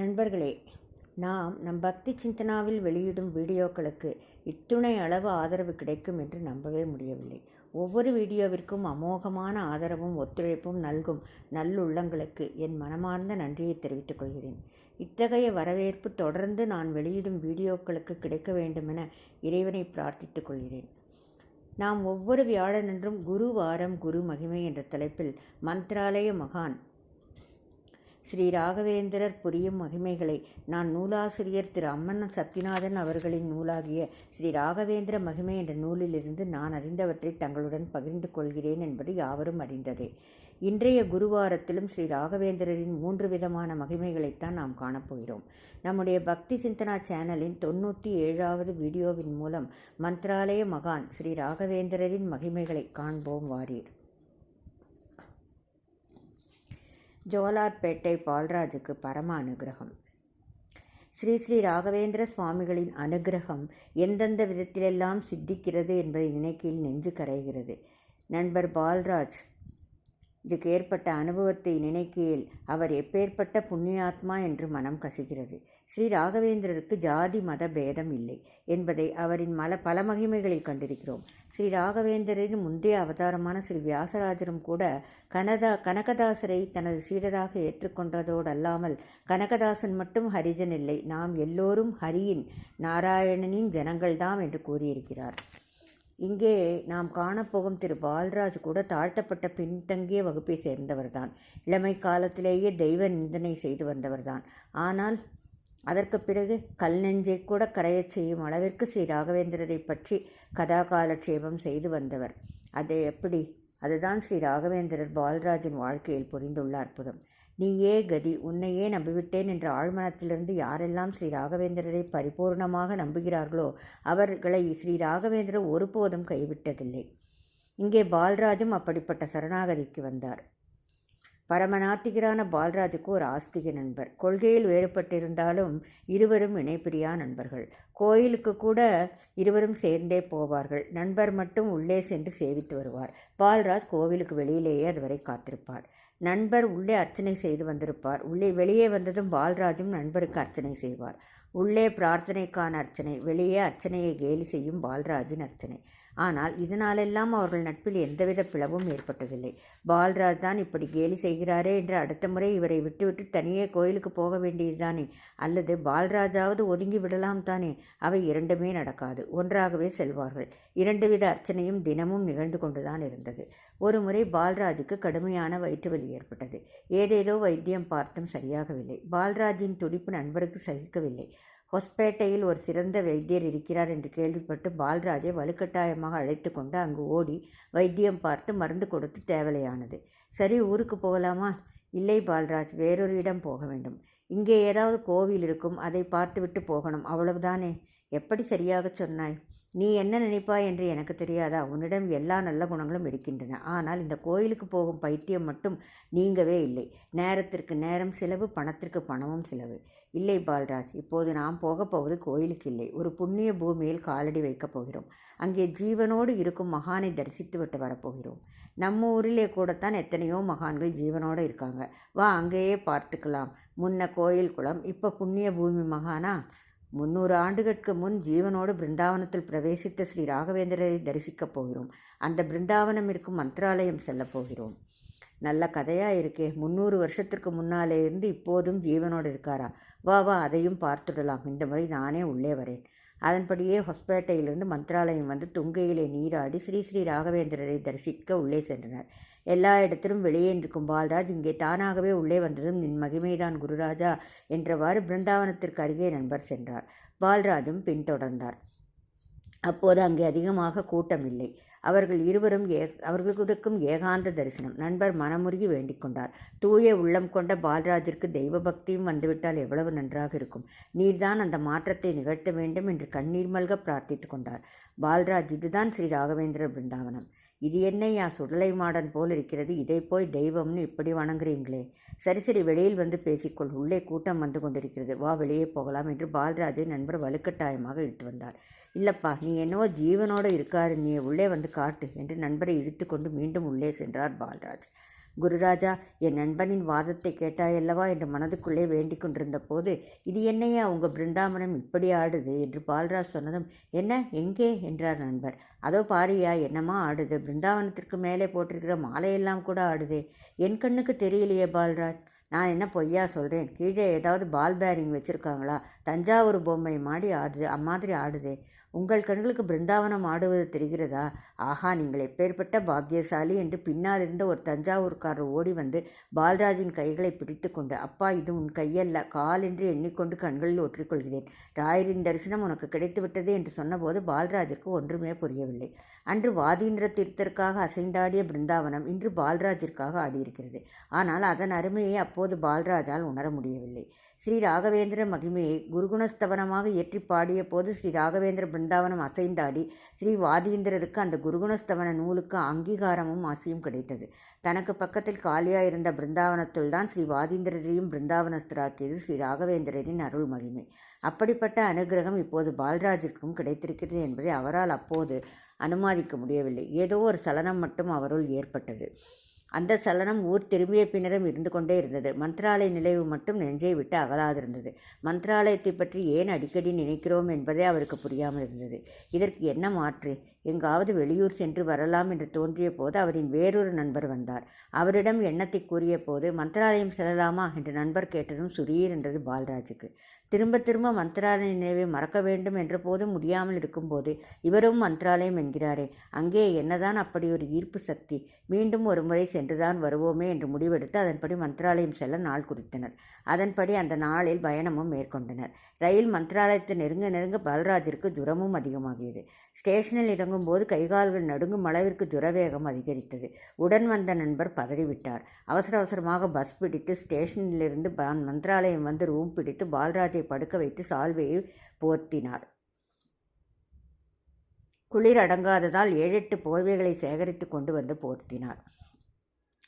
நண்பர்களே நாம் நம் பக்தி சிந்தனாவில் வெளியிடும் வீடியோக்களுக்கு இத்துணை அளவு ஆதரவு கிடைக்கும் என்று நம்பவே முடியவில்லை. ஒவ்வொரு வீடியோவிற்கும் அமோகமான ஆதரவும் ஒத்துழைப்பும் நல்கும் நல்லுள்ளங்களுக்கு என் மனமார்ந்த நன்றியை தெரிவித்துக் கொள்கிறேன். இத்தகைய வரவேற்பு தொடர்ந்து நான் வெளியிடும் வீடியோக்களுக்கு கிடைக்க வேண்டுமென இறைவனை பிரார்த்தித்துக் கொள்கிறேன். நாம் ஒவ்வொரு வியாழனன்றும் குரு வாரம் குரு மகிமை என்ற தலைப்பில் மந்த்ராலய மகான் ஸ்ரீ ராகவேந்திரர் புரியும் மகிமைகளை நான் நூலாசிரியர் திரு அம்மன் சத்தியநாதன் அவர்களின் நூலாகிய ஸ்ரீ ராகவேந்திர மகிமை என்ற நூலிலிருந்து நான் அறிந்தவற்றை தங்களுடன் பகிர்ந்து கொள்கிறேன் என்பது யாவரும் அறிந்ததே. இன்றைய குருவாரத்திலும் ஸ்ரீ ராகவேந்திரரின் மூன்று விதமான மகிமைகளைத்தான் நாம் காணப்போகிறோம் நம்முடைய பக்தி சிந்தனா சேனலின் தொண்ணூற்றி ஏழாவது வீடியோவின் மூலம் மந்த்ராலய மகான் ஸ்ரீ ராகவேந்திரரின் மகிமைகளை காண்போம் வாரீர். ஜோலார்பேட்டை பால்ராஜுக்கு பரம அனுகிரகம். ஸ்ரீ ஸ்ரீ ராகவேந்திர சுவாமிகளின் அனுகிரகம் எந்தெந்த விதத்திலெல்லாம் சித்திக்கிறது என்பதை நினைக்கையில் நெஞ்சு கரைகிறது. நண்பர் பால்ராஜ் இதுக்கு ஏற்பட்ட அனுபவத்தை நினைக்கையில் அவர் எப்பேற்பட்ட புண்ணியாத்மா என்று மனம் கசிகிறது ஸ்ரீ ராகவேந்திரருக்கு ஜாதி மத பேதம் இல்லை என்பதை அவரின் மல பல மகிமைகளில் கண்டிருக்கிறோம். ஸ்ரீ ராகவேந்தரின் முந்தைய அவதாரமான ஸ்ரீ வியாசராஜரும் கூட கனதா கனகதாசரை தனது சீடராக ஏற்றுக்கொண்டதோடு அல்லாமல் கனகதாசன் மட்டும் ஹரிஜன் இல்லை நாம் எல்லோரும் ஹரியின் நாராயணனின் ஜனங்கள்தாம் என்று கூறியிருக்கிறார். இங்கே நாம் காணப்போகும் திரு பால்ராஜ் கூட தாழ்த்தப்பட்ட பின்தங்கிய வகுப்பை சேர்ந்தவர்தான். இளமை காலத்திலேயே தெய்வ நிந்தனை செய்து வந்தவர்தான். ஆனால் அதற்கு பிறகு கல் நெஞ்சை கூட கரையச் செய்யும் அளவிற்கு ஸ்ரீ ராகவேந்திரரை பற்றி கதாகாலட்சேபம் செய்து வந்தவர். அது எப்படி? அதுதான் ஸ்ரீ ராகவேந்திரர் பால்ராஜின் வாழ்க்கையில் புரிந்துள்ள அற்புதம். நீயே கதி உன்னையே நம்பிவிட்டேன் என்ற ஆழ்மனத்திலிருந்து யாரெல்லாம் ஸ்ரீ ராகவேந்திரரை பரிபூர்ணமாக நம்புகிறார்களோ அவர்களை ஸ்ரீ ராகவேந்திரர் ஒருபோதும் கைவிட்டதில்லை. இங்கே பால்ராஜும் அப்படிப்பட்ட சரணாகதிக்கு வந்தார். பரமநாத்திகரான பால்ராஜுக்கு ஒரு ஆஸ்திக நண்பர். கொள்கையில் வேறுபட்டிருந்தாலும் இருவரும் இணைப்பிரியா நண்பர்கள். கோயிலுக்கு கூட இருவரும் சேர்ந்தே போவார்கள். நண்பர் மட்டும் உள்ளே சென்று சேவித்து வருவார். பால்ராஜ் கோவிலுக்கு வெளியிலேயே அதுவரை காத்திருப்பார். நண்பர் உள்ளே அர்ச்சனை செய்து வந்திருப்பார். உள்ளே வெளியே வந்ததும் பால்ராஜும் நண்பருக்கு அர்ச்சனை செய்வார். உள்ளே பிரார்த்தனைக்கான அர்ச்சனை வெளியே அர்ச்சனையை கேலி செய்யும் பால்ராஜின் அர்ச்சனை. ஆனால் இதனாலெல்லாம் அவர்கள் நட்பில் எந்தவித பிளவும் ஏற்பட்டதில்லை. பால்ராஜ் தான் இப்படி கேலி செய்கிறாரே என்று அடுத்த முறை இவரை விட்டுவிட்டு தனியே கோயிலுக்கு போக வேண்டியதுதானே அல்லது பால்ராஜாவது ஒதுங்கி விடலாம் தானே? அவை இரண்டுமே நடக்காது. ஒன்றாகவே செல்வார்கள். இரண்டு வித அர்ச்சனையும் தினமும் நிகழ்ந்து கொண்டுதான் இருந்தது. ஒரு முறை பால்ராஜுக்கு கடுமையான வயிற்று வலி ஏற்பட்டது. ஏதேதோ வைத்தியம் பார்த்தும் சரியாகவில்லை. பால்ராஜின் துடிப்பு நண்பருக்கு சகிக்கவில்லை. ஹொஸ்பேட்டையில் ஒரு சிறந்த வைத்தியர் இருக்கிறார் என்று கேள்விப்பட்டு பால்ராஜை வலுக்கட்டாயமாக அழைத்து கொண்டு அங்கு ஓடி வைத்தியம் பார்த்து மருந்து கொடுத்து தேவலையானது. சரி ஊருக்கு போகலாமா? இல்லை பால்ராஜ் வேறொரு இடம் போக வேண்டும். இங்கே ஏதாவது கோவில் இருக்கும் அதை பார்த்துவிட்டு போகணும். அவ்வளவுதானே? எப்படி சரியாக சொன்னாய்? நீ என்ன நினைப்பாய் என்று எனக்கு தெரியாதா? உன்னிடம் எல்லா நல்ல குணங்களும் இருக்கின்றன. ஆனால் இந்த கோயிலுக்கு போகும் பைத்தியம் மட்டும் நீங்கவே இல்லை. நேரத்திற்கு நேரம் செலவு பணத்திற்கு பணமும் செலவு. இல்லை பால்ராஜ் இப்போது நாம் போகப் போவது கோயிலுக்கு இல்லை. ஒரு புண்ணிய பூமியில் காலடி வைக்கப் போகிறோம். அங்கே ஜீவனோடு இருக்கும் மகானை தரிசித்து விட்டு வரப்போகிறோம். நம்ம ஊரிலே கூடத்தான் எத்தனையோ மகான்கள் ஜீவனோடு இருக்காங்க. வா அங்கேயே பார்த்துக்கலாம். முன்ன கோயில் குளம் இப்போ புண்ணிய பூமி மகானா? முன்னூறு ஆண்டுகளுக்கு முன் ஜீவனோடு பிருந்தாவனத்தில் பிரவேசித்த ஸ்ரீ ராகவேந்திரரை தரிசிக்கப் போகிறோம். அந்த பிருந்தாவனம் இருக்கும் மந்திராலயம் செல்லப் போகிறோம். நல்ல கதையாக இருக்கே. முந்நூறு வருஷத்திற்கு முன்னாலே இருந்து இப்போதும் ஜீவனோடு இருக்காரா? வா வா அதையும் பார்த்துடலாம். இந்த முறை நானே உள்ளே வரேன். அதன்படியே ஹொஸ்பேட்டையிலிருந்து மந்திராலயம் வந்து துங்கையிலே நீராடி ஸ்ரீ ஸ்ரீ ராகவேந்திரரை தரிசிக்க உள்ளே சென்றனர். எல்லா இடத்திலும் வெளியே இருக்கும் பால்ராஜ் இங்கே தானாகவே உள்ளே வந்ததும் நின் மகிமைதான் குருராஜா என்றவாறு பிருந்தாவனத்திற்கு அருகே நண்பர் சென்றார். பால்ராஜும் பின்தொடர்ந்தார். அப்போது அங்கே அதிகமாக கூட்டம் இல்லை அவர்கள் இருவரும் ஏ அவர்களுக்கும் ஏகாந்த தரிசனம். நண்பர் மனமுருகி வேண்டிக் கொண்டார். தூய உள்ளம் கொண்ட பால்ராஜிற்கு தெய்வ பக்தியும் வந்துவிட்டால் எவ்வளவு நன்றாக இருக்கும். நீர்தான் அந்த மாற்றத்தை நிகழ்த்த வேண்டும் என்று கண்ணீர் மல்க பிரார்த்தித்து கொண்டார். பால்ராஜ் இதுதான் ஸ்ரீ ராகவேந்திர பிருந்தாவனம். இது என்னையா சுடலை மாடன் போல் இருக்கிறது? இதை போய் தெய்வம்னு இப்படி வணங்குறீங்களே. சரி சரி வெளியில் வந்து பேசிக்கொள். உள்ளே கூட்டம் வந்து கொண்டிருக்கிறது. வா வெளியே போகலாம் என்று பால்ராஜை நண்பர் வலுக்கட்டாயமாக இழுத்து வந்தார். இல்லப்பா நீ என்னவோ ஜீவனோடு இருக்காரு. நீ உள்ளே வந்து காட்டு என்று நண்பரை இழுத்து கொண்டு மீண்டும் உள்ளே சென்றார் பால்ராஜ். குருராஜா என் நண்பனின் வாதத்தை கேட்டாயல்லவா என்று மனதுக்குள்ளே வேண்டிக் கொண்டிருந்த போது இது என்னையா உங்கள் பிருந்தாவனம் இப்படி ஆடுது என்று பால்ராஜ் சொன்னதும் என்ன எங்கே? என்றார் நண்பர். அதோ பாரியா என்னமா ஆடுது? பிருந்தாவனத்திற்கு மேலே போட்டிருக்கிற மாலையெல்லாம் கூட ஆடுதே. என் கண்ணுக்கு தெரியலையே பால்ராஜ். நான் என்ன பொய்யா சொல்கிறேன் கீழே ஏதாவது பால் பேரிங் வச்சுருக்காங்களா? தஞ்சாவூர் பொம்மை மாடி ஆடுது அம்மாதிரி ஆடுது. உங்கள் கண்களுக்கு பிருந்தாவனம் ஆடுவது தெரிகிறதா? ஆஹா நீங்கள் எப்பேற்பட்ட பாக்கியசாலி என்று பின்னால் இருந்த ஒரு தஞ்சாவூர்காரர் ஓடி வந்து பால்ராஜின் கைகளை பிடித்து கொண்டு அப்பா இது உன் கையல்ல கால் என்று எண்ணிக்கொண்டு கண்களில் ஒற்றிக்கொள்கிறேன் ராயரின் தரிசனம் உனக்கு கிடைத்துவிட்டது என்று சொன்னபோது பால்ராஜிற்கு ஒன்றுமே புரியவில்லை. அன்று வாதீந்திர தீர்த்தருக்காக அசைந்தாடிய பிருந்தாவனம் இன்று பால்ராஜிற்காக ஆடியிருக்கிறது. ஆனால் அதன் அருமையை அப்போது பால்ராஜால் உணர முடியவில்லை. ஸ்ரீ ராகவேந்திர மகிமையை குருகுணஸ்தவனமாக இயற்றி பாடிய போது ஸ்ரீ ராகவேந்திர பிருந்தாவனம் அசைந்தாடி ஸ்ரீ வாதீந்திரருக்கு அந்த குருகுணஸ்தவன நூலுக்கு அங்கீகாரமும் ஆசையும் கிடைத்தது. தனக்கு பக்கத்தில் காலியாக இருந்த பிருந்தாவனத்துள் தான் ஸ்ரீ வாதீந்திரரையும் பிருந்தாவனஸ்தராக்கியது ஸ்ரீ ராகவேந்திரரின் அருள் மகிமை. அப்படிப்பட்ட அனுகிரகம் இப்போது பால்ராஜிற்கும் கிடைத்திருக்கிறது என்பதை அவரால் அப்போது அனுமதிக்க முடியவில்லை. ஏதோ ஒரு சலனம் மட்டும் அவருள் ஏற்பட்டது. அந்த சலனம் ஊர் திரும்பிய பின்னரும் இருந்து கொண்டே இருந்தது. மந்திராலய நினைவு மட்டும் நெஞ்சை விட்டு அகலாதிருந்தது. மந்திராலயத்தை பற்றி ஏன் அடிக்கடி நினைக்கிறோம் என்பதே அவருக்கு புரியாமல் இருந்தது. இதற்கு என்ன மாற்று? எங்காவது வெளியூர் சென்று வரலாம் என்று தோன்றிய போது அவரின் வேறொரு நண்பர் வந்தார். அவரிடம் எண்ணத்தை கூறிய போது மந்திராலயம் செல்லலாமா? என்று நண்பர் கேட்டதும் சுரீர் என்றது பால்ராஜுக்கு. திரும்ப திரும்ப மந்திராலய நினைவை மறக்க வேண்டும் என்ற போதும் முடியாமல் இருக்கும்போது இவரும் மந்திராலயம் என்கிறாரே. அங்கே என்னதான் அப்படி ஒரு ஈர்ப்பு சக்தி. மீண்டும் ஒரு முறை சென்றுதான் வருவோமே என்று முடிவெடுத்து அதன்படி மந்திராலயம் செல்ல நாள் குறித்தனர். அதன்படி அந்த நாளில் பயணமும் மேற்கொண்டனர். ரயில் மந்திராலயத்தை நெருங்க நெருங்க பால்ராஜிற்கு ஜுரமும் அதிகமாகியது. ஸ்டேஷனில் இறங்கும்போது கைகால்கள் நடுங்கும் அளவிற்கு ஜுரவேகம் அதிகரித்தது. உடன் வந்த நண்பர் பதறிவிட்டார். அவசர அவசரமாக பஸ் பிடித்து ஸ்டேஷனிலிருந்து மந்திராலயம் வந்து ரூம் பிடித்து பால்ராஜை படுக்க வைத்து சால்வையை போர்த்தினார். குளிர் அடங்காததால் ஏழெட்டு போர்வைகளை சேகரித்து கொண்டு வந்து போர்த்தினார்.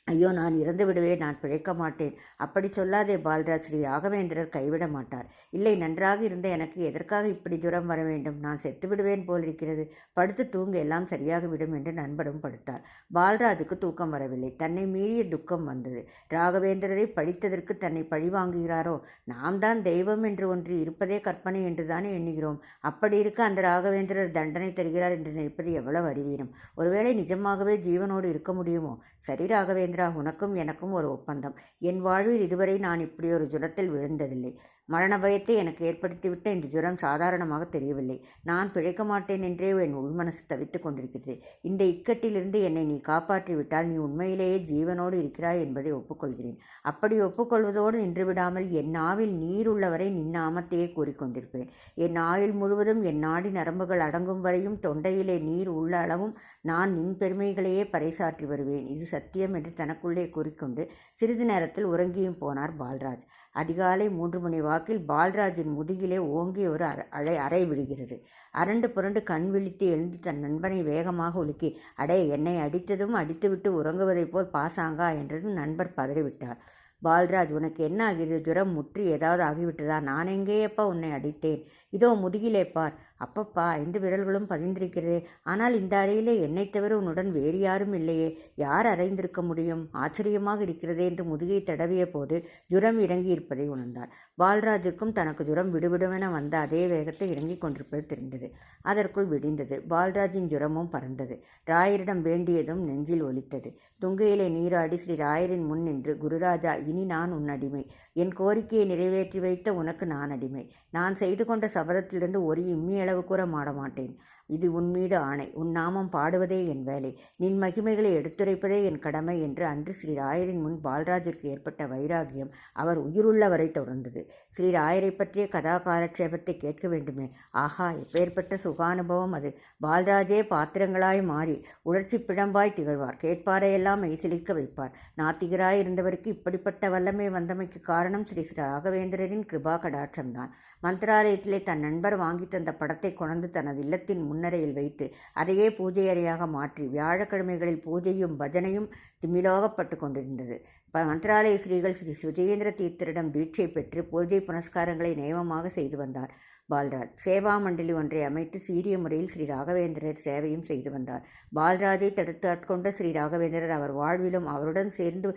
ஐயோ நான் இறந்து விடுவேன் நான் பிழைக்க மாட்டேன். அப்படி சொல்லாதே பால்ராஜ். ஸ்ரீ ராகவேந்திரர் கைவிட மாட்டார். இல்லை நன்றாக இருந்த எனக்கு எதற்காக இப்படி ஜுரம் வர வேண்டும்? நான் செத்து விடுவேன் போல் இருக்கிறது. படுத்து தூங்க எல்லாம் சரியாக விடும் என்று நண்பரும் படுத்தார். பால்ராஜுக்கு தூக்கம் வரவில்லை. தன்னை மீறிய துக்கம் வந்தது. ராகவேந்திரரை படித்ததற்கு தன்னை பழி வாங்குகிறாரோ? நாம் தான் தெய்வம் என்று ஒன்று இருப்பதே கற்பனை என்று தானே எண்ணுகிறோம். அப்படி இருக்க அந்த ராகவேந்திரர் தண்டனை தருகிறார் என்று நினைப்பது எவ்வளவு அறிவீனம்? ஒருவேளை நிஜமாகவே ஜீவனோடு இருக்க முடியுமோ? சரி ராகவேந்திர ராகவேந்திரா உனக்கும் எனக்கும் ஒரு ஒப்பந்தம். என் வாழ்வில் இதுவரை நான் இப்படி ஒரு ஜுரத்தில் விழுந்ததில்லை. மரண பயத்தை எனக்கு ஏற்படுத்திவிட்ட இந்த ஜுரம் சாதாரணமாக தெரியவில்லை. நான் பிழைக்க மாட்டேன் என்றே என் உள்மனசு தவித்துக் கொண்டிருக்கிறது. இந்த இக்கட்டிலிருந்து என்னை நீ காப்பாற்றிவிட்டால் நீ உண்மையிலேயே ஜீவனோடு இருக்கிறாய் என்பதை ஒப்புக்கொள்கிறேன். அப்படி ஒப்புக்கொள்வதோடு நின்றுவிடாமல் என் நாவில் நீர் உள்ளவரை நின் நாமத்தையே கூறிக்கொண்டிருப்பேன் என் ஆயுள் முழுவதும் என் நாடி நரம்புகள் அடங்கும் வரையும் தொண்டையிலே நீர் உள்ள அளவும் நான் நின் பெருமைகளையே பறைசாற்றி வருவேன். இது சத்தியம் என்று தனக்குள்ளே கூறிக்கொண்டு சிறிது நேரத்தில் உறங்கியும் போனார் பால்ராஜ். அதிகாலை மூன்று மணி வாக்கில் பால்ராஜின் முதுகிலே ஓங்கி ஒரு அழை அறை விடுகிறது அரண்டு புரண்டு கண் விழித்து எழுந்து தன் நண்பனை வேகமாக உலுக்கி அடே என்னை அடித்ததும் அடித்துவிட்டு உறங்குவதைப் போல் பாசாங்கா என்றதும் நண்பர் பதறிவிட்டார். பால்ராஜ் உனக்கு என்ன ஆகிறது ஜுரம் முற்றி ஏதாவது ஆகிவிட்டதா? நான் எங்கேயப்பா உன்னை அடித்தேன்? இதோ முதுகிலே பார். அப்பப்பா ஐந்து விரல்களும் பதிந்திருக்கிறது. ஆனால் இந்த அறையிலே என்னை தவிர உன்னுடன் வேறு யாரும் இல்லையே. யார் அறைந்திருக்க முடியும்? ஆச்சரியமாக இருக்கிறதே என்று முதுகை தடவிய போது ஜுரம் இறங்கி இருப்பதை உணர்ந்தார் பால்ராஜுக்கும் தனக்கு ஜுரம் விடுவிடுவென வந்த அதே வேகத்தை இறங்கிக் கொண்டிருப்பது தெரிந்தது. அதற்குள் விடிந்தது. பால்ராஜின் ஜுரமும் பறந்தது. ராயரிடம் வேண்டியதும் நெஞ்சில் ஒலித்தது. துங்கையிலே நீராடி ஸ்ரீ ராயரின் முன் நின்று குருராஜா இனி நான் உன் அடிமை. என் கோரிக்கையை நிறைவேற்றி வைத்த உனக்கு நான் அடிமை. நான் செய்து கொண்ட சபதத்திலிருந்து ஒரு இம்மியளவு கூட மாடமாட்டேன் இது உன் மீது ஆணை. உன் நாமம் பாடுவதே என் வேலை. நின் மகிமைகளை எடுத்துரைப்பதே என் கடமை என்று அன்று ஸ்ரீ ராயரின் முன் பால்ராஜிற்கு ஏற்பட்ட வைராகியம் அவர் உயிருள்ளவரை தொடர்ந்தது. ஸ்ரீ ராயரை பற்றிய கதா காலட்சேபத்தை கேட்க வேண்டுமே. ஆஹா எப்பேற்பட்ட சுகானுபவம் அது. பால்ராஜே பாத்திரங்களாய் மாறி உணர்ச்சி பிழம்பாய் திகழ்வார். கேட்பாரையெல்லாம் மெய்சிலிக்க வைப்பார். நாத்திகராய் இருந்தவருக்கு இப்படிப்பட்ட வல்லமை வந்தமைக்கு காரணம் ஸ்ரீ ராகவேந்திரரின் கிருபா கடாட்சம்தான் மந்திராலயத்திலே தன் நண்பர் வாங்கி தந்த படத்தை கொணர்ந்து தனது இல்லத்தின் முன்னரையில் வைத்து அதையே பூஜை அறையாக மாற்றி வியாழக்கிழமைகளில் பூஜையும் பஜனையும் திமிலோகப்பட்டு கொண்டிருந்தது. மந்திராலய ஸ்ரீகள் ஸ்ரீ சுஜேந்திர தீர்த்தரிடம் தீட்சை பெற்று பூஜை புனஸ்காரங்களை நியமமாக செய்து வந்தார். பால்ராஜ் சேவா மண்டலி ஒன்றை அமைத்து சீரிய முறையில் ஸ்ரீ ராகவேந்திரர் சேவையும் செய்து வந்தார். பால்ராஜை தடுத்து ஆட்கொண்ட ஸ்ரீ ராகவேந்திரர் அவர் வாழ்விலும் அவருடன் சேர்ந்து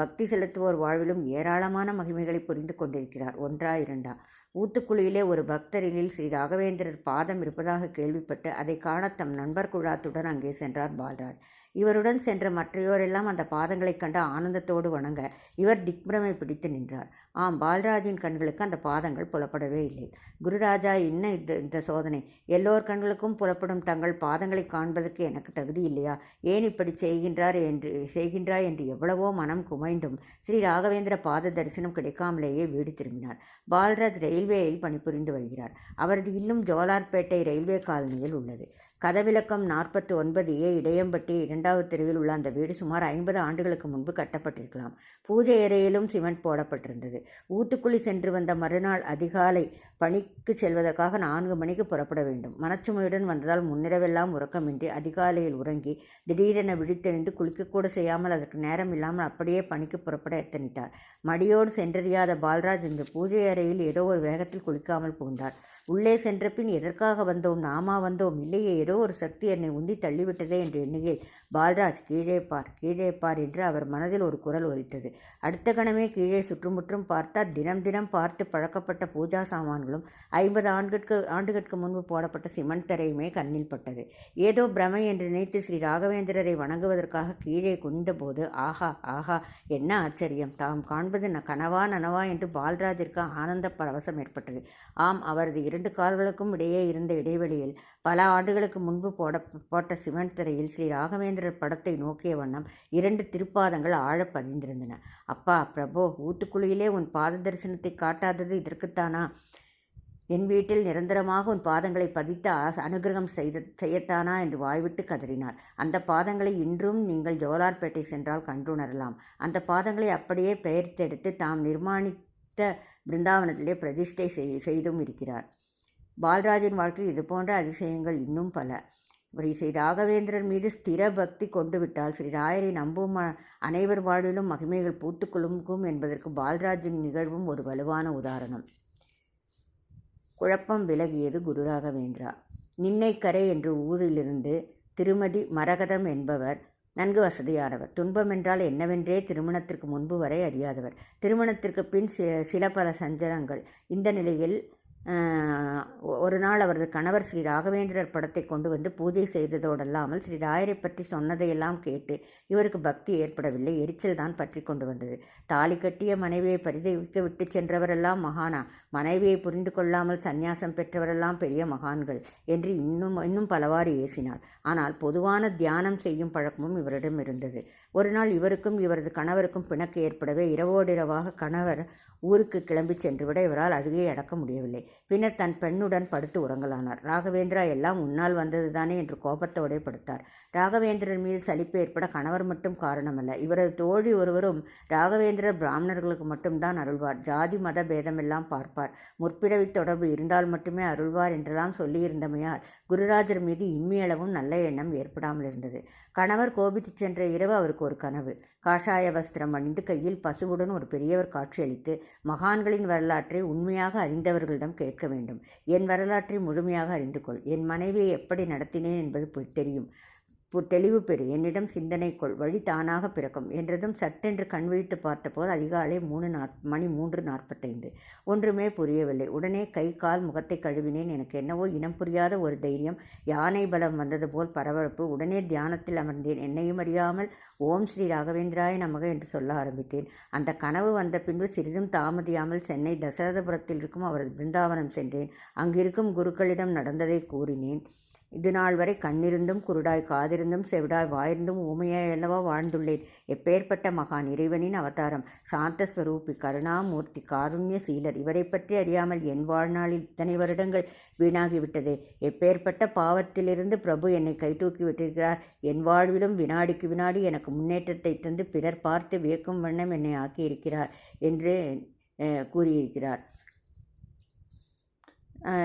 பக்தி செலுத்துவோர் வாழ்விலும் ஏராளமான மகிமைகளை புரிந்து கொண்டிருக்கிறார். ஒன்றா இரண்டா. ஊத்துக்குழியிலே ஒரு பக்தரினில் ஸ்ரீ ராகவேந்திரர் பாதம் இருப்பதாக கேள்விப்பட்டு அதை காண தம் நண்பர் குழாத்துடன் அங்கே சென்றார் பால்ராஜ். இவருடன் சென்ற மற்றையோரெல்லாம் அந்த பாதங்களைக் கண்டு ஆனந்தத்தோடு வணங்க இவர் திக்பிரமை பிடித்து நின்றார். ஆம் பால்ராஜின் கண்களுக்கு அந்த பாதங்கள் புலப்படவே இல்லை. குருராஜா என்ன இந்த இந்த சோதனை? எல்லோர் கண்களுக்கும் புலப்படும் தங்கள் பாதங்களை காண்பதற்கு எனக்கு தகுதி இல்லையா? ஏன் இப்படி செய்கின்றார் என்று செய்கின்றாய் என்று எவ்வளவோ மனம் குமைந்தும் ஸ்ரீ ராகவேந்திர பாத தரிசனம் கிடைக்காமலேயே வீடு திரும்பினார். பால்ராஜ் ரயில்வேயில் பணிபுரிந்து வருகிறார். அவரது இல்லம் ஜோலார்பேட்டை ரயில்வே காலனியில் உள்ளது. கதவிலக்கம் நாற்பத்தி ஒன்பது ஏ இடையம்பட்டி இரண்டாவது தெருவில் உள்ள அந்த வீடு சுமார் ஐம்பது ஆண்டுகளுக்கு முன்பு கட்டப்பட்டிருக்கலாம். பூஜை அறையிலும் சிமெண்ட் போடப்பட்டிருந்தது. ஊத்துக்குழி சென்று வந்த மறுநாள் அதிகாலை பணிக்கு செல்வதற்காக நான்கு மணிக்கு புறப்பட வேண்டும். மனச்சுமையுடன் வந்ததால் முன்னிரவெல்லாம் உறக்கமின்றி அதிகாலையில் உறங்கி திடீரென விழித்தெழுந்து குளிக்கக்கூட செய்யாமல் அதற்கு நேரம் இல்லாமல் அப்படியே பணிக்கு புறப்பட எத்தனித்தார் மடியோடு சென்றறியாத பால்ராஜ் இந்த பூஜை அறையில் ஏதோ ஒரு வேகத்தில் குளிக்காமல் புகுந்தார் உள்ளே சென்ற பின் எதற்காக வந்தோம்? நாமா வந்தோம். இல்லையே ஏதோ ஒரு சக்தி என்னை உந்தி தள்ளிவிட்டதே என்று எண்ணுகையில் பால்ராஜ் கீழே பார் கீழே பார் என்று அவர் மனதில் ஒரு குரல் ஒலித்தது. அடுத்த கணமே கீழே சுற்றுமுற்றும் பார்த்தால் தினம் தினம் பார்த்து பழக்கப்பட்ட பூஜா சாமான்களும் ஐம்பது ஆண்டுகளுக்கு ஆண்டுகளுக்கு முன்பு போடப்பட்ட சிமெண்ட் தரையுமே கண்ணில் பட்டது. ஏதோ பிரமை என்று நினைத்து ஸ்ரீ ராகவேந்திரரை வணங்குவதற்காக கீழே குனிந்தபோது ஆஹா ஆஹா என்ன ஆச்சரியம்! தாம் காண்பது ந கனவா நனவா என்று பால்ராஜிற்கு ஆனந்த பரவசம் ஏற்பட்டது. ஆம் அவரது இரண்டு கால்களுக்கும் இடையே இருந்த இடைவெளியில் பல ஆண்டுகளுக்கு முன்பு போட போட்ட சிமெண்ட் திரையில் ஸ்ரீ ராகவேந்திரர் படத்தை நோக்கிய வண்ணம் இரண்டு திருப்பாதங்கள் ஆழ பதிந்திருந்தன. அப்பா பிரபோ ஊத்துக்குழியிலே உன் பாத தரிசனத்தை காட்டாதது இதற்குத்தானா? என் வீட்டில் நிரந்தரமாக உன் பாதங்களை பதித்து அனுகிரகம் செய்த செய்யத்தானா என்று வாய்விட்டு கதறினார். அந்த பாதங்களை இன்றும் நீங்கள் ஜோலார்பேட்டை சென்றால் கண்டுணரலாம். அந்த பாதங்களை அப்படியே பெயர்த்தெடுத்து தாம் நிர்மாணித்த பிருந்தாவனத்திலே பிரதிஷ்டை செய்தும் இருக்கிறார். பால்ராஜின் வாழ்க்கையில் இது போன்ற அதிசயங்கள் இன்னும் பல. ஸ்ரீ ராகவேந்திரன் மீது ஸ்திர பக்தி கொண்டு விட்டால் ஸ்ரீ ராயரை நம்பும் அனைவர் வாழ்விலும் மகிமைகள் பூத்து குலுங்கும் என்பதற்கு பால்ராஜின் நிகழ்வும் ஒரு வலுவான உதாரணம். குழப்பம் விலகியது குரு ராகவேந்திரா. நின்னைக்கரை என்ற ஊரிலிருந்து திருமதி மரகதம் என்பவர் நன்கு வசதியானவர். துன்பம் என்றால் என்னவென்றே திருமணத்திற்கு முன்பு வரை அறியாதவர். திருமணத்திற்கு பின் சில பல சஞ்சலங்கள். இந்த நிலையில் ஒரு நாள் அவரது கணவர் ஸ்ரீ ராகவேந்திரர் படத்தை கொண்டு வந்து பூஜை செய்ததோடல்லாமல் ஸ்ரீ ராயரை பற்றி சொன்னதையெல்லாம் கேட்டு இவருக்கு பக்தி ஏற்படவில்லை. எரிச்சல் தான் பற்றி கொண்டு வந்தது. தாலி கட்டிய மனைவியை பரிதவித்து விட்டு சென்றவரெல்லாம் மகானா. மனைவியை புரிந்து கொள்ளாமல் சந்நியாசம் பெற்றவரெல்லாம் பெரிய மகான்கள் என்று இன்னும் இன்னும் பலவாறு ஏசினார் ஆனால் பொதுவான தியானம் செய்யும் பழக்கமும் இவரிடம் இருந்தது. ஒரு நாள் இவருக்கும் இவரது கணவருக்கும் பிணக்கு ஏற்படவே இரவோடிரவாக கணவர் ஊருக்கு கிளம்பி சென்றுவிட இவரால் அழுகையை அடக்க முடியவில்லை. பின்னர் தன் பெண்ணுடன் படுத்து உறங்கலானார். ராகவேந்திரா எல்லாம் உன்னால் வந்தது தானே என்று கோபத்தோடே படுத்தார். ராகவேந்திரன் மீது சலிப்பு ஏற்பட கணவர் மட்டும் காரணமல்ல. இவரது தோழி ஒருவரும் ராகவேந்திரர் பிராமணர்களுக்கு மட்டும்தான் அருள்வார். ஜாதி மத பேதமெல்லாம் பார்ப்பார். முற்பிறவி தொடர்பு இருந்தால் மட்டுமே அருள்வார் என்றெல்லாம் சொல்லியிருந்தமையால் குருராஜர் மீது இம்மியளவும் நல்ல எண்ணம் ஏற்படாமல் இருந்தது கணவர் கோபித்து சென்ற இரவு அவருக்கு ஒரு கனவு. காஷாய வஸ்திரம் அணிந்து கையில் பசுவுடன் ஒரு பெரியவர் காட்சியளித்து மகான்களின் வரலாற்றை உண்மையாக அறிந்தவர்களிடம் கேட்க வேண்டும். என் வரலாற்றை முழுமையாக அறிந்து கொள் என் மனைவியை எப்படி நடத்தினேன் என்பது தெரியும். தெளிவு பெறு. என்னிடம் சிந்தனை கொள். வழி தானாக பிறக்கும் என்றதும் சட்டென்று கண் விழித்து பார்த்தபோது அதிகாலை மூணு நாற் மணி மூன்று நாற்பத்தைந்து. ஒன்றுமே புரியவில்லை. உடனே கை கால் முகத்தை கழுவினேன். எனக்கு என்னவோ இனம் புரியாத ஒரு தைரியம். யானை பலம் வந்தது போல் பரபரப்பு. உடனே தியானத்தில் அமர்ந்தேன். என்னையும் அறியாமல் ஓம் ஸ்ரீ ராகவேந்திராய நமக என்று சொல்ல ஆரம்பித்தேன். அந்த கனவு வந்த பின்பு சிறிதும் தாமதியாமல் சென்னை தசரதபுரத்தில் இருக்கும் அவரது பிருந்தாவனம் சென்றேன். அங்கிருக்கும் குருக்களிடம் நடந்ததை கூறினேன். இது நாள் வரை கண்ணிருந்தும் குருடாய் காதிருந்தும் செவிடாய் வாயிருந்தும் ஊமையாய் அல்லவா வாழ்ந்துள்ளேன். எப்பேற்பட்ட மகான் இறைவனின் அவதாரம். சாந்தஸ்வரூபி கருணாமூர்த்தி காருண்ய சீலர் இவரை பற்றி அறியாமல் என் வாழ்நாளில் இத்தனை வருடங்கள் வீணாகிவிட்டதே. எப்பேற்பட்ட பாவத்திலிருந்து பிரபு என்னை கைதூக்கி விட்டிருக்கிறார். என் வாழ்விலும் வினாடிக்கு வினாடி எனக்கு முன்னேற்றத்தை தந்து பிறர் பார்த்து வியக்கும் வண்ணம் என்னை ஆக்கியிருக்கிறார் என்று கூறியிருக்கிறார்.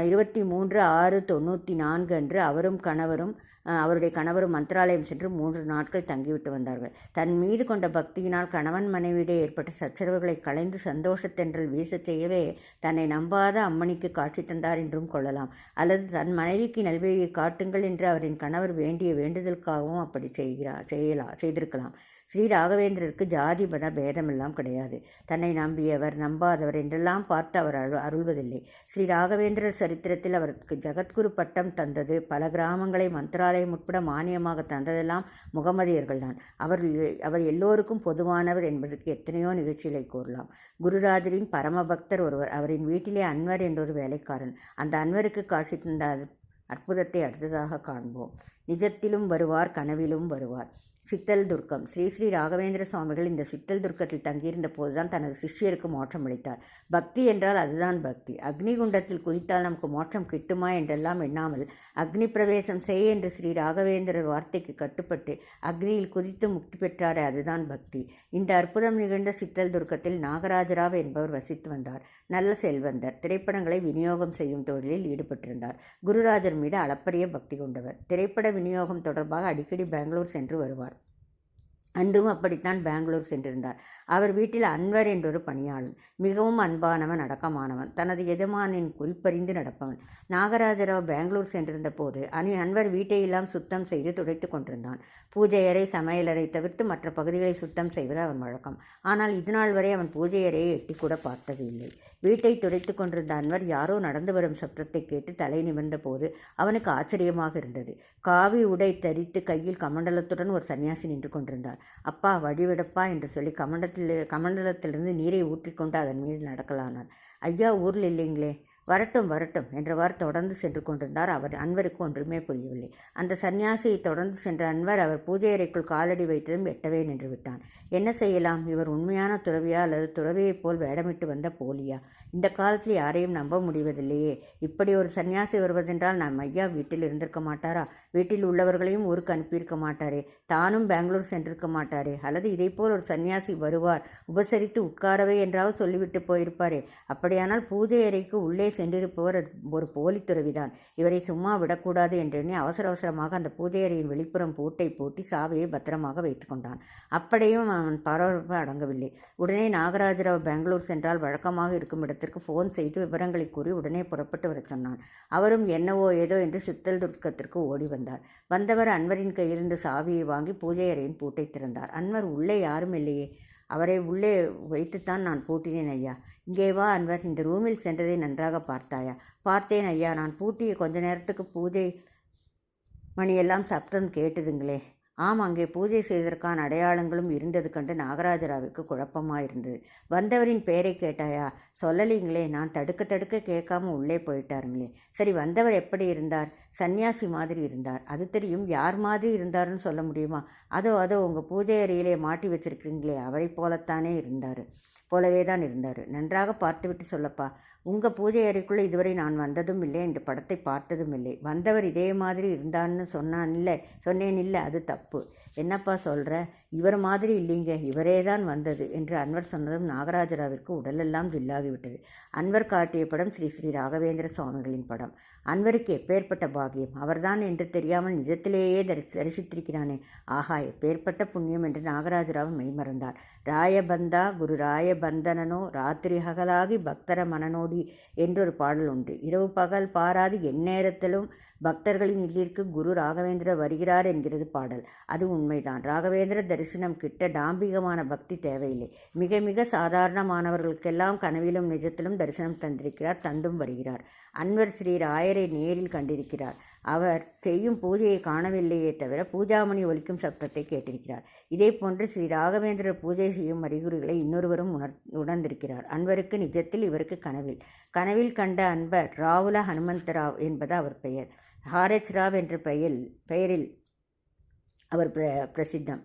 இருபத்தி மூன்று ஆறு தொண்ணூற்றி நான்கு அன்று அவரும் கணவரும் அவருடைய கணவரும் மந்திராலயம் சென்று மூன்று நாட்கள் தங்கிவிட்டு வந்தார்கள். தன் மீது கொண்ட பக்தியினால் கணவன் மனைவியிடையே ஏற்பட்ட சச்சரவுகளை களைந்து சந்தோஷத்தென்றல் வீசச் செய்யவே தன்னை நம்பாத அம்மணிக்கு காட்சி தந்தார் என்றும் கொள்ளலாம். அல்லது தன் மனைவிக்கு நல்வழியை காட்டுங்கள் என்று அவரின் கணவர் வேண்டிய வேண்டுதலுக்காகவும் அப்படி செய்கிறார் செய்யலாம் செய்திருக்கலாம். ஸ்ரீ ராகவேந்திரருக்கு ஜாதி மத பேதமெல்லாம் கிடையாது. தன்னை நம்பியவர் நம்பாதவர் என்றெல்லாம் பார்த்து அவர் அரு அருள்வதில்லை. ஸ்ரீ ராகவேந்திரர் சரித்திரத்தில் அவருக்கு ஜகத்குரு பட்டம் தந்தது. பல கிராமங்களை மந்திராலயம் உட்பட மானியமாக தந்ததெல்லாம் முகமதியர்கள்தான். அவர் அவர் எல்லோருக்கும் பொதுவானவர் என்பதற்கு எத்தனையோ நிகழ்ச்சிகளை கூறலாம். குருராஜரின் பரமபக்தர் ஒருவர் அவரின் வீட்டிலே அன்வர் என்றொரு வேலைக்காரன். அந்த அன்வருக்கு காட்சி தந்த அற்புதத்தை அடுத்ததாக காண்போம். நிஜத்திலும் வருவார் கனவிலும் வருவார். சித்தல் துர்க்கம். ஸ்ரீ ஸ்ரீ ராகவேந்திர சுவாமிகள் இந்த சித்தல் துர்க்கத்தில் தங்கியிருந்த போதுதான் தனது சிஷ்யருக்கு மோட்சம் அளித்தார். பக்தி என்றால் அதுதான் பக்தி. அக்னி குண்டத்தில் குதித்தால் நமக்கு மோட்சம் கிட்டுமா என்றெல்லாம் எண்ணாமல் அக்னி பிரவேசம் செய் என்று ஸ்ரீ ராகவேந்திரர் வார்த்தைக்கு கட்டுப்பட்டு அக்னியில் குதித்து முக்தி பெற்றாரே அதுதான் பக்தி. இந்த அற்புதம் நிகழ்ந்த சித்தல் துர்க்கத்தில் நாகராஜராவ் என்பவர் வசித்து வந்தார். நல்ல செல்வந்தர். திரைப்படங்களை விநியோகம் செய்யும் தொழிலில் ஈடுபட்டிருந்தார். குருராஜர் மீது அளப்பரிய பக்தி கொண்டவர். திரைப்பட விநியோகம் தொடர்பாக அடிக்கடி பெங்களூர் சென்று வருவார். அன்றும் அப்படித்தான் பெங்களூர் சென்றிருந்தார். அவர் வீட்டில் அன்வர் என்றொரு பணியாளன் மிகவும் அன்பானவன் அடக்கமானவன் தனது எஜமானின் குறிப்பறிந்து நடப்பவன். நாகராஜராவ் பெங்களூர் சென்றிருந்த போது அணி அன்வர் வீட்டையெல்லாம் சுத்தம் செய்து துடைத்து கொண்டிருந்தான். பூஜை அறை சமையலறை தவிர்த்து மற்ற பகுதிகளை சுத்தம் செய்வது அவன் வழக்கம். ஆனால் இதுநாள் வரை அவன் பூஜை அறையை எட்டி கூட பார்த்தது இல்லை வீட்டை துடைத்து கொண்டிருந்த அன்வர் யாரோ நடந்து வரும் சப்தத்தை கேட்டு தலை நிமிர்ந்த போது அவனுக்கு ஆச்சரியமாக இருந்தது. காவி உடை தரித்து கையில் கமண்டலத்துடன் ஒரு சன்னியாசி நின்று கொண்டிருந்தார். அப்பா வழிவிடப்பா என்று சொல்லி கமண்டத்தில் கமண்டலத்திலிருந்து நீரை ஊற்றிக்கொண்டு அதன் மீது நடக்கலானார் ஐயா ஊரில் இல்லைங்களே. வரட்டும் வரட்டும் என்றவாறு தொடர்ந்து சென்று கொண்டிருந்தார். அவர் அன்வருக்கு ஒன்றுமே புரியவில்லை. அந்த சன்னியாசியை தொடர்ந்து சென்ற அன்வர் அவர் பூஜை அறைக்குள் காலடி வைத்ததும் எட்டவே நின்று விட்டான். என்ன செய்யலாம்? இவர் உண்மையான துறவியா அல்லது துறவியைப் போல் வேடமிட்டு வந்த போலியா? இந்த காலத்தில் யாரையும் நம்ப முடிவதில்லையே. இப்படி ஒரு சன்னியாசி வருவதென்றால் நம் ஐயா வீட்டில் இருந்திருக்க மாட்டாரா? வீட்டில் உள்ளவர்களையும் ஊருக்கு அனுப்பியிருக்க மாட்டாரே? தானும் பெங்களூர் சென்றிருக்க மாட்டாரே? அல்லது இதைப்போல் ஒரு சன்னியாசி வருவார் உபசரித்து உட்காரவே என்றாவது சொல்லிவிட்டு போயிருப்பாரே? அப்படியானால் பூஜை அறைக்கு உள்ளே சென்றிருப்பவர் ஒரு போலி துறவிதான். இவரை சும்மா விடக்கூடாது என்றெண்ணி அவசர அவசரமாக அந்த பூஜை வெளிப்புறம் பூட்டை பூட்டி சாவியை பத்திரமாக வைத்துக்கொண்டான் அப்படியும் அவன் பரபரப்பு அடங்கவில்லை. உடனே நாகராஜராவ் பெங்களூர் சென்றால் வழக்கமாக இருக்கும் இடத்திற்கு ஃபோன் செய்து விவரங்களை கூறி உடனே புறப்பட்டு வரச் சொன்னான். அவரும் என்னவோ ஏதோ என்று சித்தல் துர்க்கத்திற்கு ஓடி வந்தார். வந்தவர் அன்வரின் கையிலிருந்து சாவியை வாங்கி பூஜை அறையின் பூட்டை திறந்தார். அன்வர் உள்ளே யாரும் இல்லையே. அவரை உள்ளே வைத்துத்தான் நான் பூட்டினேன் ஐயா. இங்கே வா அன்வர் இந்த ரூமில் சென்றதை நன்றாக பார்த்தாயா. பார்த்தேன் ஐயா நான் பூட்டிய கொஞ்ச நேரத்துக்கு பூஜை மணியெல்லாம் சப்தம் கேட்டதுங்களே. ஆம் அங்கே பூஜை செய்வதற்கான அடையாளங்களும் இருந்தது கண்டு நாகராஜராவுக்கு குழப்பமாக இருந்தது வந்தவரின் பெயரை கேட்டாயா. சொல்லலீங்களே நான் தடுக்க தடுக்க கேட்காம உள்ளே போயிட்டாருங்களே. சரி வந்தவர் எப்படி இருந்தார்? சன்னியாசி மாதிரி இருந்தார். அது தெரியும். யார் மாதிரி இருந்தாருன்னு சொல்ல முடியுமா? அதோ அதோ உங்கள் பூஜை அறையிலே மாட்டி வச்சிருக்கிறீங்களே அவரை போலத்தானே இருந்தார். போலவே தான் இருந்தார். நன்றாக பார்த்துவிட்டு சொல்லப்பா உங்கள் பூஜை அறைக்குள்ளே இதுவரை நான் வந்ததும் இல்லை இந்த படத்தை பார்த்ததும் இல்லை. வந்தவர் இதே மாதிரி இருந்தான்னு சொன்னான் இல்லை சொன்னேன் இல்லை அது தப்பு. என்னப்பா சொல்கிற இவர் மாதிரி இல்லைங்க. இவரே தான் வந்தது என்று அன்வர் சொன்னதும் நாகராஜராவிற்கு உடலெல்லாம் ஜில்லாகிவிட்டது அன்வர் காட்டிய படம் ஸ்ரீ ஸ்ரீ ராகவேந்திர சுவாமிகளின் படம். அன்வருக்கு எப்பேற்பட்ட பாகியம் அவர்தான் என்று தெரியாமல் நிஜத்திலேயே தரி தரிசித்திருக்கிறானே. ஆஹா எப்பேற்பட்ட புண்ணியம் என்று நாகராஜராவ் மெய்மறந்தார். ராயபந்தா குரு ராயபந்தனனோ ராத்திரி ஹகலாகி பக்தர மனநோடி என்றொரு பாடல் உண்டு. இரவு பகல் பாராது எந்நேரத்திலும் பக்தர்களின் இல்லிற்கு குரு ராகவேந்திர வருகிறார் என்கிறது பாடல். அது உண்மைதான். ராகவேந்திர தரிசனம் கிட்ட டாம்பிகமான பக்தி தேவையில்லை. மிக மிக சாதாரணமானவர்களுக்கெல்லாம் கனவிலும் நிஜத்திலும் தரிசனம் தந்திருக்கிறார் தந்தும் வருகிறார். அன்வர் ஸ்ரீ ராயரை நேரில் கண்டிருக்கிறார். அவர் செய்யும் பூஜையை காணவில்லையே தவிர பூஜாமணி ஒலிக்கும் சப்தத்தை கேட்டிருக்கிறார். இதே போன்று ஸ்ரீ ராகவேந்திரர் பூஜை செய்யும் அறிகுறிகளை இன்னொருவரும் உணர் உணர்ந்திருக்கிறார். அன்வருக்கு நிஜத்தில் இவருக்கு கனவில். கனவில் கண்ட அன்பர் ராவுல ஹனுமந்தராவ் என்பது அவர் பெயர். ஹாரெச் ராவ் என்ற பெயரில் பெயரில் அவர் பிர பிரசித்தம்.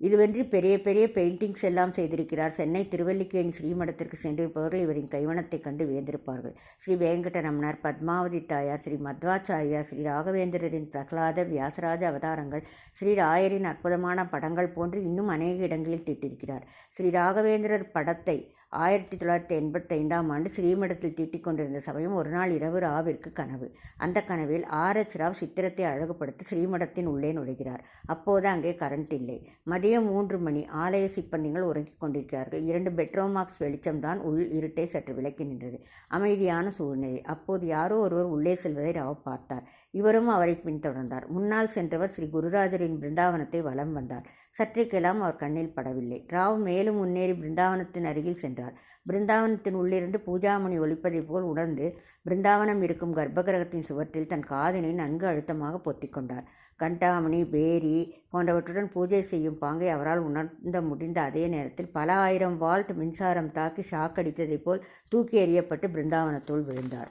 இதுவன்றி பெரிய பெரிய பெயிண்டிங்ஸ் எல்லாம் செய்திருக்கிறார். சென்னை திருவல்லிக்கேணி ஸ்ரீமடத்திற்கு சென்றிருப்பவர்கள் இவரின் கைவனத்தைக் கண்டு வியந்திருப்பார்கள். ஸ்ரீ வெங்கடரமணர் பத்மாவதி தாயார் ஸ்ரீ மத்வாச்சாரியார் ஸ்ரீ ராகவேந்திரரின் பிரகலாத வியாசராஜ அவதாரங்கள் ஸ்ரீ ராயரின் அற்புதமான படங்கள் போன்று இன்னும் அநேக இடங்களில் திட்டிருக்கிறார். ஸ்ரீ ராகவேந்திரர் படத்தை ஆயிரத்தி தொள்ளாயிரத்தி எண்பத்தைந்தாம் ஆண்டு ஸ்ரீமடத்தில் தீட்டிக் கொண்டிருந்த சமயம் ஒரு நாள் இரவு ராவிற்கு கனவு. அந்த கனவில் ஆர் எச் ராவ் சித்திரத்தை அழகுபடுத்தி ஸ்ரீமடத்தின் உள்ளே நுழைகிறார். அப்போது அங்கே கரண்ட் இல்லை. மதியம் மூன்று மணி. ஆலய சிப்பந்திகள் உறங்கிக் கொண்டிருக்கிறார்கள். இரண்டு பெட்ரோமாக்ஸ் வெளிச்சம்தான் உள் இருட்டை சற்று விலக்கி நின்றது. அமைதியான சூழ்நிலை. அப்போது யாரோ ஒருவர் உள்ளே செல்வதை ராவ் பார்த்தார். இவரும் அவரை பின்தொடர்ந்தார். முன்னால் சென்றவர் ஸ்ரீ குருராஜரின் பிருந்தாவனத்தை வலம் வந்தார். சற்றைக்கெல்லாம் அவர் கண்ணில் படவில்லை. ராவ் மேலும் முன்னேறி பிருந்தாவனத்தின் அருகில் சென்றார். பிருந்தாவனத்தின் உள்ளிருந்து பூஜாமணி ஒலிப்பதைப் போல் உணர்ந்து பிருந்தாவனம் இருக்கும் கர்ப்பகிரகத்தின் சுவற்றில் தன் காதினை நன்கு அழுத்தமாக பொத்திக்கொண்டார் கண்டாமணி பேரி போன்றவற்றுடன் பூஜை செய்யும் பாங்கை அவரால் உணர்ந்த முடிந்த அதே நேரத்தில் பல ஆயிரம் வால்ட் மின்சாரம் தாக்கி ஷாக் அடித்ததைப் போல் தூக்கி எறியப்பட்டு பிருந்தாவனத்துள் விழுந்தார்.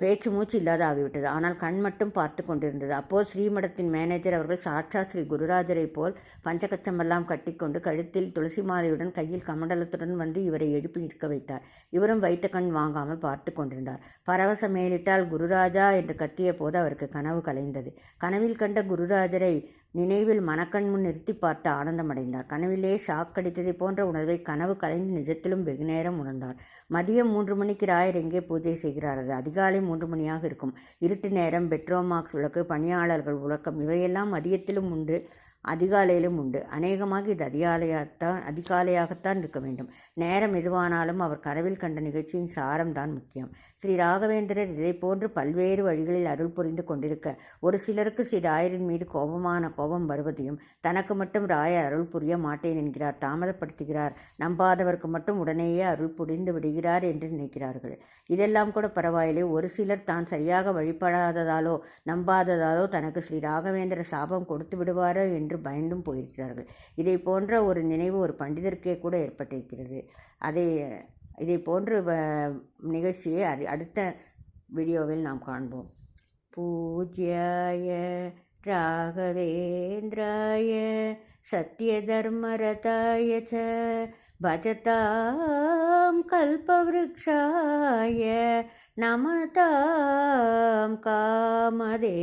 பேச்சு மூச்சு இல்லாத ஆகிவிட்டது ஆனால் கண் மட்டும் பார்த்து கொண்டிருந்தது. அப்போது ஸ்ரீமடத்தின் மேனேஜர் அவர்கள் சாட்சா ஸ்ரீ குருராஜரை போல் பஞ்சகச்சமெல்லாம் கட்டிக்கொண்டு கழுத்தில் துளசி மாலையுடன் கையில் கமண்டலத்துடன் வந்து இவரை எழுப்பி நிற்க வைத்தார். இவரும் வைத்த கண் வாங்காமல் பார்த்து கொண்டிருந்தார். பரவச மேலிட்டால் குருராஜா என்று கத்திய போது அவருக்கு கனவு கலைந்தது. கனவில் கண்ட குருராஜரை நினைவில் மனக்கண் முன் நிறுத்தி பார்த்து ஆனந்தமடைந்தார். கனவிலே ஷாக் அடித்ததை போன்ற உணர்வை கனவு கலைந்து நிஜத்திலும் வெகுநேரம் உணர்ந்தார். மதியம் மூன்று மணிக்கு ராயர் எங்கே பூஜை செய்கிறார்? அது அதிகாலை மூன்று மணியாக இருக்கும். இருட்டு நேரம் பெட்ரோமாக்ஸ் விளக்கு பணியாளர்கள் உலக்கம் இவையெல்லாம் மதியத்திலும் உண்டு. அதிகாலையிலும் உண்டு. அநேகமாக இது அதிகாலையாகத்தான் அதிகாலையாகத்தான் இருக்க வேண்டும். நேரம் எதுவானாலும் அவர் கனவில் கண்ட நிகழ்ச்சியின் சாரம்தான் முக்கியம். ஸ்ரீ ராகவேந்திரர் இதை போன்று பல்வேறு வழிகளில் அருள் புரிந்து கொண்டிருக்க ஒரு சிலருக்கு ஸ்ரீ ராயரின் மீது கோபமான கோபம் வருவதையும் தனக்கு மட்டும் ராயர் அருள் புரிய மாட்டேன் என்கிறார் தாமதப்படுத்துகிறார் நம்பாதவருக்கு மட்டும் உடனேயே அருள் புரிந்து விடுகிறார் என்று நினைக்கிறார்கள். இதெல்லாம் கூட பரவாயில்லை. ஒரு சிலர் தான் சரியாக வழிபடாததாலோ நம்பாததாலோ தனக்கு ஸ்ரீ ராகவேந்திர சாபம் கொடுத்து விடுவாரோ என்று என்று பயந்தும் போயிருக்கிறார்கள் இதை போன்ற ஒரு நினைவு ஒரு பண்டிதருக்கே கூட ஏற்பட்டிருக்கிறது அதை இதை போன்ற நிகழ்ச்சியை அது அடுத்த வீடியோவில் நாம் காண்போம் பூஜ்யாய ராகவேந்திராய சத்யதர்மரதாய ச भजतां कल्पवृक्षाय नमतां कामधेनवे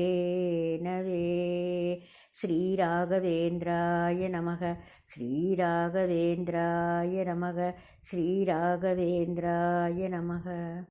ஸ்ரீராகவேந்திராய நமக. ஸ்ரீராகவேந்திராய நமக. ஸ்ரீராகவேந்திராய நமக.